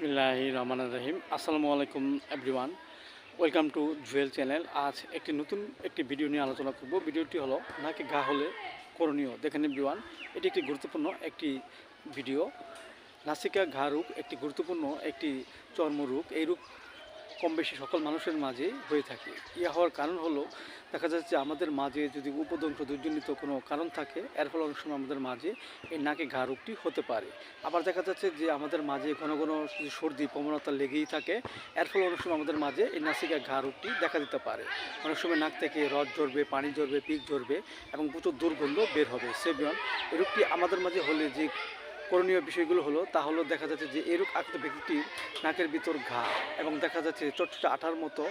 বিসমিল্লাহি রহমান রহিম। আসসালামু আলাইকুম, everyone. Welcome to Jewel channel. আজ একটি নতুন একটি ভিডিও নিয়ে আলোচনা করব। ভিডিওটি হলো নাকি ঘা হলে করণীয়। দেখেন এভরিওয়ান, এটি একটি গুরুত্বপূর্ণ একটি ভিডিও। নাসিকা ঘা রোগ একটি গুরুত্বপূর্ণ একটি চর্মরোগ। এই রোগ কম বেশি সকল মানুষের মাঝে হয়ে থাকে। ইয়া হওয়ার কারণ হলো দেখা যাচ্ছে আমাদের মাঝে যদি উপদংশ দুর্জনিত কোনো কারণ থাকে, এর ফলে অনেক সময় আমাদের মাঝে এই নাকে ঘা রোগটি হতে পারে। আবার দেখা যাচ্ছে যে আমাদের মাঝে ঘন ঘন সর্দি, প্রবণতা লেগেই থাকে, এর ফলে অনেক সময় আমাদের মাঝে এই নাসিকা ঘা রোগটি দেখা দিতে পারে। অনেক সময় নাক থেকে রস ঝরবে, পানি ঝরবে, পিক ঝরবে এবং প্রচুর দুর্গন্ধ বের হবে। সেবিয়ন এই রোগটি আমাদের মাঝে হলে যে করণীয় বিষয়গুলো হলো, তা হলো দেখা যাচ্ছে যে এরূপ আক্রান্ত ব্যক্তিটির নাকের ভিতর ঘা এবং দেখা যাচ্ছে চটচটে আঠার মতো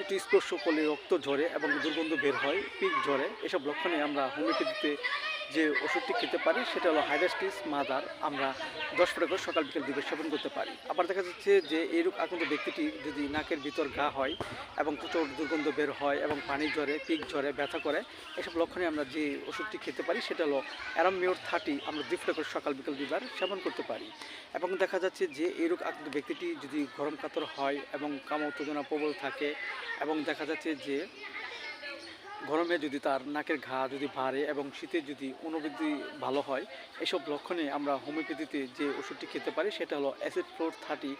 একটু স্পর্শ করলে রক্ত ঝরে এবং দুর্গন্ধ বের হয়, পিক ঝরে। এসব লক্ষণে আমরা হোমিওপ্যাথিতে যে ওষুধটি খেতে পারি, সেটা হলো হাইডাস্টিস মাদার আমরা দশ ফোটা করে সকাল বিকেল দিবে সেবন করতে পারি। আবার দেখা যাচ্ছে যে এই রোগ আক্রান্ত ব্যক্তিটি যদি নাকের ভিতর গা হয় এবং প্রচুর দুর্গন্ধ বের হয় এবং পানি ঝরে, পিক ঝরে, ব্যথা করে, এসব লক্ষণে আমরা যে ওষুধটি খেতে পারি, সেটা হলো অ্যারামিওর থার্টি আমরা দুই ফোটা করে সকাল বিকেল দুইবার সেবন করতে পারি। এবং দেখা যাচ্ছে যে এই রোগ আক্রান্ত ব্যক্তিটি যদি গরম কাতর হয় এবং কাম উত্তেজনা প্রবল থাকে এবং দেখা যাচ্ছে যে গরমে যদি তার নাকের ঘা যদি বাড়ে এবং শীতে যদি অনুবৃদ্ধি ভালো হয়, এসব লক্ষণে আমরা হোমিওপ্যাথিতে যে ওষুধটি খেতে পারি, সেটা হলো অ্যাসিড ফ্লোর থার্টি।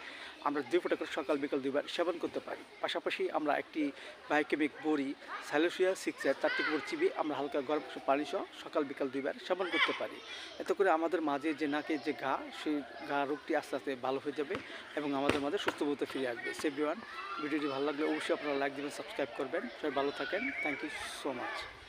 আমরা দুই ফোটা করে সকাল, বিকাল দুইবার সেবন করতে পারি। পাশাপাশি আমরা একটি বায়োকেমিক বড়ি স্যালোসিয়া সিক্সার থেকে করে চিবি আমরা হালকা গরম পানি সহ সকাল, বিকাল দুইবার সেবন করতে পারি। এতে করে আমাদের মাঝে যে নাকের যে ঘা, সেই ঘা রোগটি আস্তে আস্তে ভালো হয়ে যাবে এবং আমাদের মাঝে সুস্থ বোধে ফিরে আসবে। সেভিওয়ান ভিডিওটি ভালো লাগলে অবশ্যই আপনারা লাইক দেবেন সাবস্ক্রাইব করবেন। সবাই ভালো থাকেন। Thank you so much.